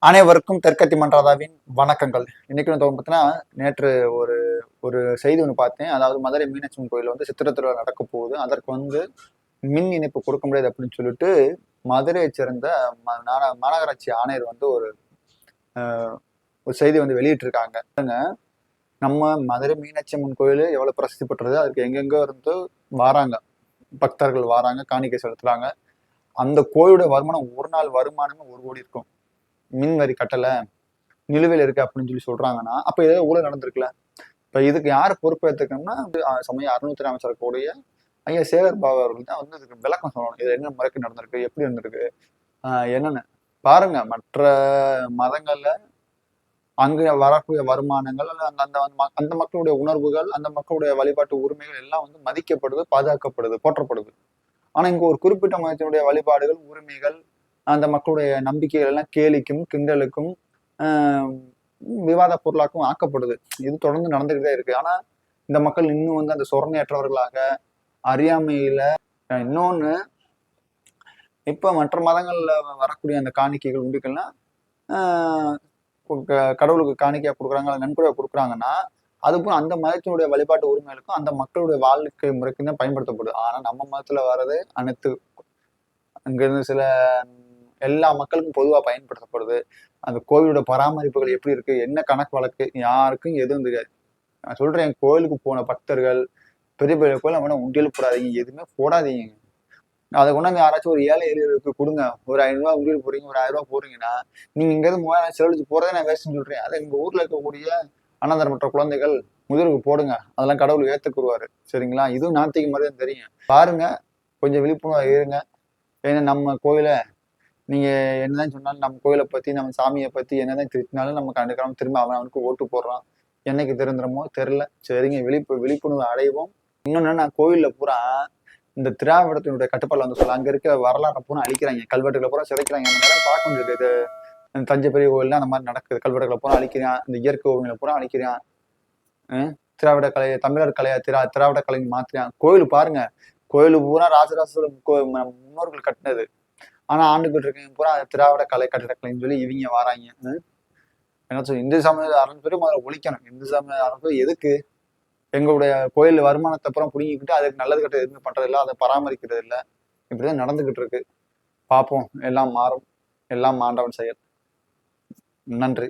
அனைவருக்கும் தெற்கத்தி மன்றாதாவின் வணக்கங்கள். இன்னைக்கு வந்து பார்த்தீங்கன்னா நேற்று ஒரு ஒரு செய்தி ஒன்று பார்த்தேன். அதாவது மதுரை மீனாட்சி கோயில் வந்து சித்திரத்தில் திருவிழா நடக்க போகுது. அதற்கு வந்து மின் இணைப்பு கொடுக்க முடியாது அப்படின்னு சொல்லிட்டு மதுரையை சேர்ந்த ம- நான- மாநகராட்சி ஆணையர் வந்து ஒரு ஒரு செய்தி வந்து வெளியிட்டிருக்காங்க. நம்ம மதுரை மீனாட்சி அம்மன் கோயில் எவ்வளோ பிரசித்தி பெற்றது? அதுக்கு எங்கெங்கோ இருந்து வராங்க. பக்தர்கள் வராங்க காணிக்கை செலுத்துறாங்க. அந்த கோயிலோட வருமானம் ஒரு நாள் வருமானமே ஒரு கோடி இருக்கும். மின் வரி கட்டலை நிலுவையில் இருக்கு அப்படின்னு சொல்லி சொல்றாங்கன்னா அப்ப ஏதோ ஊழல் நடந்திருக்குல்ல? இப்ப இதுக்கு யார் பொறுப்பேற்றுக்கணும்னா சமயம் அறுநூத்தி அமைச்சர் கூடிய ஐயா சேகர் பாபு அவர்கள் தான் வந்து இதுக்கு விளக்கம் சொல்லணும். இது என்ன முறைக்கு நடந்திருக்கு எப்படி இருந்திருக்கு ஆஹ் என்னன்னு? பாருங்க மற்ற மதங்கள்ல அங்கே வரக்கூடிய வருமானங்கள் அந்த அந்த ம- அந்த மக்களுடைய உணர்வுகள் அந்த மக்களுடைய வழிபாட்டு உரிமைகள் எல்லாம் வந்து மதிக்கப்படுது பாதுகாக்கப்படுது போற்றப்படுது. ஆனா இங்க ஒரு குறிப்பிட்ட மதத்தினுடைய வழிபாடுகள் உரிமைகள் அந்த மக்களுடைய நம்பிக்கைகள் எல்லாம் கேலிக்கும் கிண்டலுக்கும் விவாத பொருளாக்கும் ஆக்கப்படுது. இது தொடர்ந்து நடந்துகிட்டே இருக்கு. ஆனா இந்த மக்கள் இன்னும் வந்து அந்த சொரணையற்றவர்களாக அறியாமையில இன்னொன்னு இப்ப மற்ற மதங்கள்ல வரக்கூடிய அந்த காணிக்கைகள் உண்டுக்கள்லாம் ஆஹ் க- கடவுளுக்கு காணிக்கையா கொடுக்குறாங்க நன்கொடையா கொடுக்குறாங்கன்னா அதுக்கும் அந்த மதத்தினுடைய வழிபாட்டு உரிமைகளுக்கும் அந்த மக்களுடைய வாழ்க்கை முறைக்கும் தான் பயன்படுத்தப்படுது. ஆனா நம்ம மதத்துல வர்றது அனைத்து. அங்கிருந்து சில எல்லா மக்களுக்கும் பொதுவாக பயன்படுத்தப்படுது. அந்த கோவிலோட பராமரிப்புகள் எப்படி இருக்கு? என்ன கணக்கு வழக்கு? யாருக்கும் எதுவும் தெரியாது. நான் சொல்றேன் கோயிலுக்கு போன பக்தர்கள் பெரிய பெரிய கோயில் அவனை உண்டியல் போடாதீங்க. எதுவுமே போடாதீங்க. அதை கொண்டாந்து யாராச்சும் ஒரு ஏழை எளியருக்கு கொடுங்க. ஒரு ஐநூறுரூவா உண்டியல் போறீங்க ஒரு ஆயிரம் ரூபாய் போறீங்கன்னா நீங்க இங்கேருந்து மூவாயிரம் செலவழிச்சு போறதே நான் வேஸ்ட்னு சொல்றேன். அதை எங்க ஊர்ல இருக்கக்கூடிய அனாதரமற்ற குழந்தைகள் முதிர்வுக்கு போடுங்க. அதெல்லாம் கடவுள் ஏத்துக்குருவாரு. சரிங்களா? இதுவும் நாத்திக்கு மாதிரி தான் தெரியும். பாருங்க. கொஞ்சம் விழிப்புணர்வு இருங்க. ஏன்னா நம்ம கோயிலை நீங்க என்னதான் சொன்னாலும் நம்ம கோயிலை பத்தி நம்ம சாமியை பத்தி என்னதான் திட்டினாலும் நம்ம கண்டுக்காம திரும்ப அவன் அவனுக்கு ஓட்டு போடுறான். என்னைக்கு திருந்துறமோ தெரில சரிங்க விழிப்பு விழிப்புணர்வு அடைவோம். இன்னொன்னு நான் கோயில்ல பூரா இந்த திராவிடத்தினுடைய கட்டுப்பாடுல வந்து சொல்ல அங்க இருக்க வரலாற்றை பூரா அழிக்கிறாங்க. கல்வெட்டுகளை பூரா சிதைக்கிறாங்க. அந்த மாதிரி பார்க்க முடியுது இது தஞ்சை பெரிய கோயில்ல அந்த மாதிரி நடக்குது. கல்வெட்டுகளை பூரா அழிக்கிறான். இந்த இயற்கை ஓவியங்களை பூரா அழிக்கிறான். திராவிட கலையை தமிழர் கலையை திரா திராவிட கலை மாத்திரான் கோயில் பாருங்க. கோயில் பூரா ராஜராஜ முன்னோர்கள் கட்டினது. ஆனால் ஆண்டுகிட்டு இருக்கீங்க பூரா திராவிட கலை கட்டிடக்கலைன்னு சொல்லி இவங்க வராங்க. என்ன சொல்லி இந்து சமய அறன்பேரும் முதல்ல ஒழிக்கணும். இந்து சமய அறன்பேர் எதுக்கு? எங்களுடைய கோயில் வருமானத்தை அப்புறம் புடுங்கிக்கிட்டு அதுக்கு நல்லது கட்ட எதுவுமே பண்றது இல்லை அதை பராமரிக்கிறது இல்லை இப்படிதான் நடந்துகிட்டு இருக்கு. பார்ப்போம் எல்லாம் மாறும். எல்லாம் மாண்டவன் செயல். நன்றி.